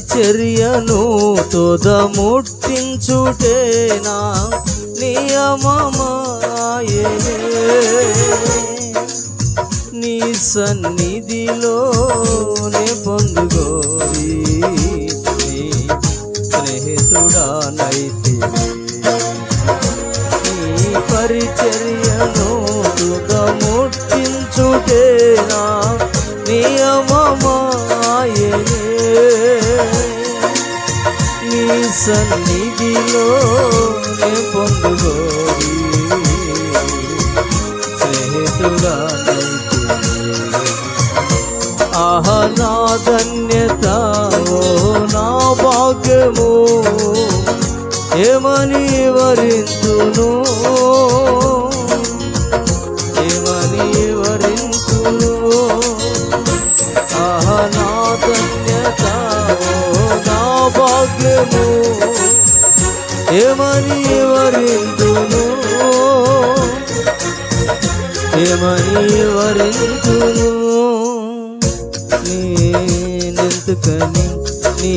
పరిచర్యను తోద ముట్టించుటేనా నియమమాయనే నీ సన్నిధిలోనే పొందుగోరి. స్నేహితుడానైతే సన్నిధిలో పొందుగోరి స్నేహితుడా నా ధన్యత ఓ నా భాగ్యము. ఏమని వరింతును ఏమని వరింతును ఏమని వరింతును నేనెందుకని నీ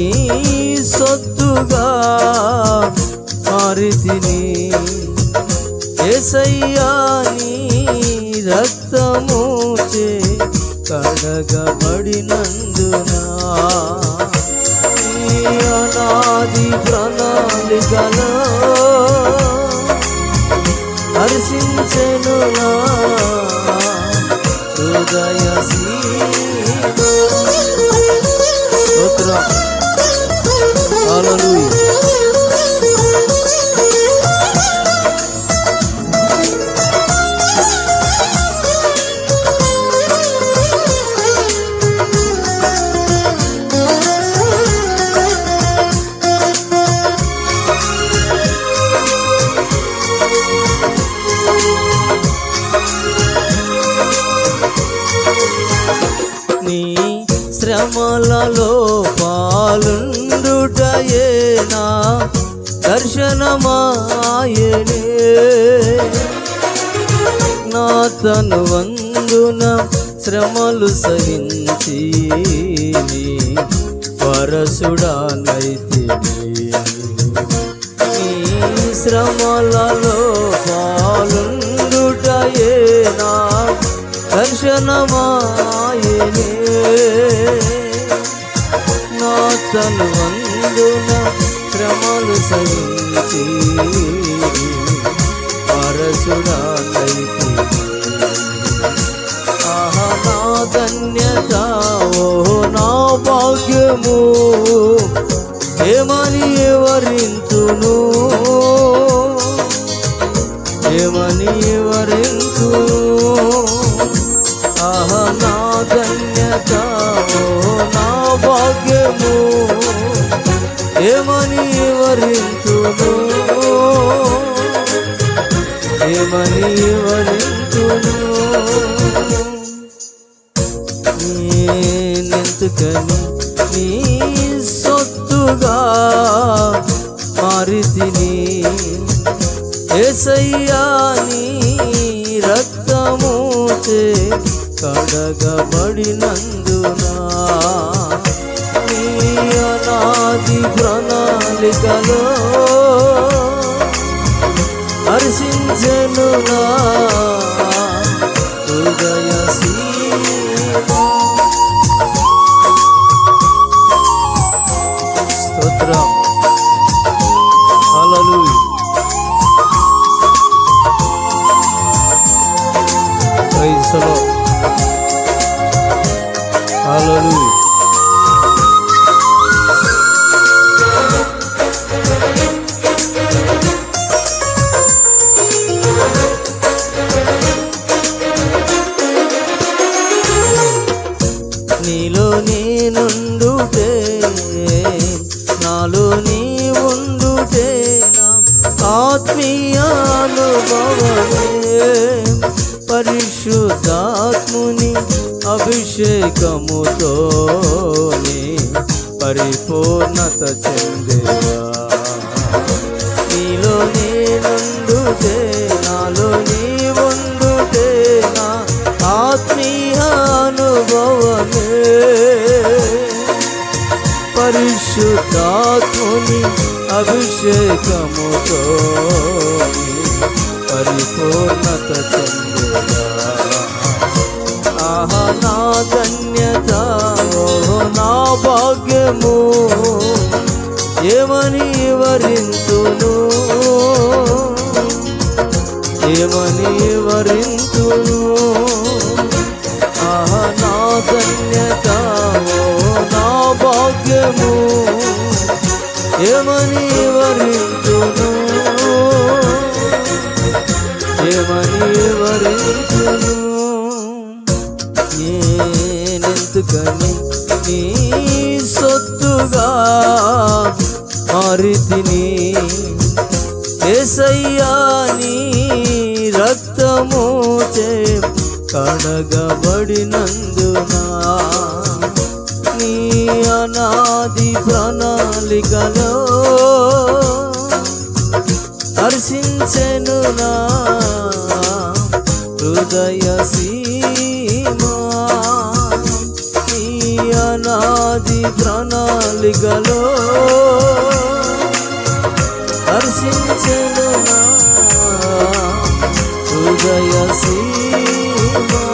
సొత్తుగా మారితిని. ఏసయ్యా నీ రక్తము చే కడగబడినందునా? అనాది ప్రణాళికలో హర్షించెను నా హృదయ స్తోత్రం. హల్లెలూయా శ్రమలలో పాలుండుటయేనా దర్శనమాయనే. నా తను వందున శ్రమలు సహించి నీ నీ. శ్రమలలో పాలుండుటయేనా దర్శనమాయనే. నా తను వందున శ్రమలు సహించి పరశురానైతే ఆహా నా ధన్యత ఓ నా భాగ్యము. ఏమని వరింతును ఏమని వరింతును ఆహా నా ధన్యత నేనెందుకని నీ సొత్తుగా మారితిని. ఏసయ్యా నీ రక్తము చే కడగబడినందునా? నీ అనాది ప్రణాళికలో హర్షించను నా దశలో ద నీలో నేనుండుటే నాలో నీ ఉండుటే నా ఆత్మీయ అనుభవమే పరిశుద్ధాత్ముని అభిషేకముతోనే పరిపూర్ణత చెందేవా నీలో నేనుందుతే నాలో నీవుందుతే నా ఆత్మీయ అనుభవమే పరిశుద్ధాత్ముని అభిషేకముతో పరిపూర్ణత చెంది ನೀ ಸೊತ್ತುಗ మారితిని. ఏసయ్యా నీ రక్తమూచే కడగబడినందున? నీ అనాది ప్రణాళికలో హర్షించెను నా హృదయ సీమా నాది ప్రణాళికలో హర్షించను నా హృదయ సీమా.